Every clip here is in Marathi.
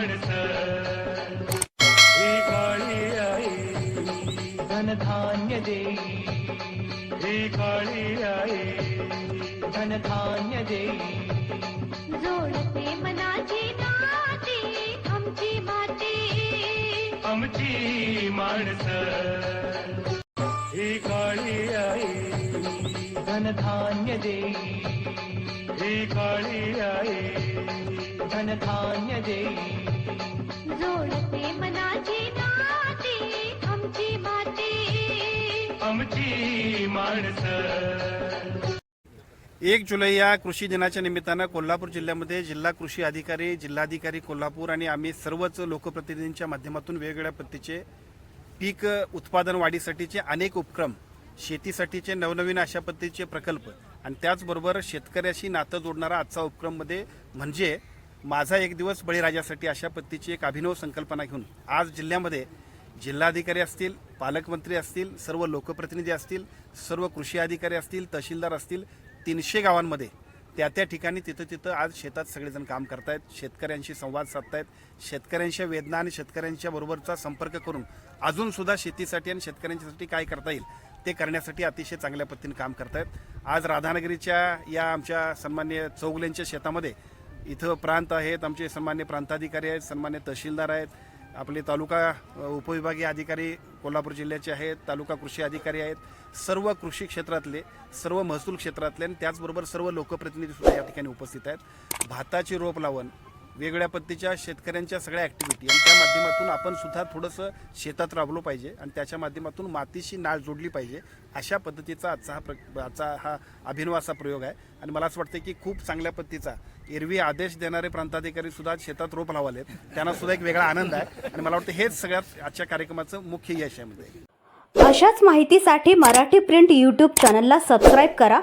माणसं ही काळी आई धनधान्य देई ही काळी आई धनधान्य देई जोडते मनाची नाती आमची माती. आमची माणसं. ही काळी आई. धनधान्य देई ही काळी आई. धनधान्य देई जोडते मनाची नाती आमची माती. आमची माणसं. एक जुलै या कृषी दिनाच्या निमित्तानं कोल्हापूर जिल्ह्यामध्ये जिल्हा कृषी अधिकारी जिल्हाधिकारी कोल्हापूर आणि आम्ही सर्वच लोकप्रतिनिधींच्या माध्यमातून वेगवेगळ्या पद्धतीचे पीक उत्पादन वाढीसाठीचे अनेक उपक्रम शेतीसाठीचे नवनवीन अशा पद्धतीचे प्रकल्प आणि त्याचबरोबर शेतकऱ्याशी नातं जोडणारा आजचा उपक्रममध्ये म्हणजे माझा एक दिवस बळीराजासाठी अशा पद्धतीची एक अभिनव संकल्पना घेऊन आज जिल्ह्यामध्ये जिल्हाधिकारी असतील पालकमंत्री असतील सर्व लोकप्रतिनिधी असतील सर्व कृषी अधिकारी असतील तहसीलदार असतील तीनशे गावांमध्ये त्या त्या ठिकाणी तिथं तिथं आज शेतात सगळेजण काम करतायत शेतकऱ्यांशी संवाद साधतायत शेतकऱ्यांच्या वेदना आणि शेतकऱ्यांच्या बरोबरचा संपर्क करून अजूनसुद्धा शेतीसाठी आणि शेतकऱ्यांच्यासाठी काय करता येईल ते करण्यासाठी अतिशय चांगल्या पद्धतीने काम करतायत. आज राधानगरीच्या या आमच्या सन्मान्य चौगल्यांच्या शेतामध्ये इथं प्रांत आहेत आमचे सन्मान्य प्रांताधिकारी आहेत सन्मान्य तहसीलदार आहेत. आपले तालुका उपविभागीय अधिकारी कोल्हापूर जिल्ह्याचे आहेत तालुका कृषी अधिकारी आहेत. सर्व कृषी क्षेत्रातले सर्व महसूल क्षेत्रातले आणि त्याचबरोबर सर्व लोकप्रतिनिधी सुद्धा या ठिकाणी उपस्थित आहेत. भाताची रोप लावण वेगवेगळ्या पद्धतीच्या शेतकऱ्यांच्या सगळ्या ॲक्टिव्हिटी आणि त्या माध्यमातून आपण सुद्धा थोडंसं शेतात राबलो पाहिजे आणि त्याच्या माध्यमातून मातीशी नाळ जोडली पाहिजे अशा पद्धतीचा आजचा हा प्र आजचा हा अभिनव असा प्रयोग आहे. आणि मला असं वाटतं की खूप चांगल्या पद्धतीचा एरवी आदेश देणारे प्रांताधिकारी सुद्धा शेतात रोप लावालेत. त्यांना सुद्धा एक वेगळा आनंद आहे. आणि मला वाटतं हेच सगळ्यात आजच्या कार्यक्रमाचं मुख्य यश आहे म्हणजे. अशाच माहितीसाठी मराठी प्रिंट यूट्यूब चॅनलला सबस्क्राईब करा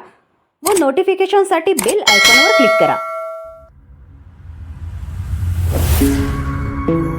व नोटिफिकेशनसाठी बेल आयकॉनवर क्लिक करा. Thank you.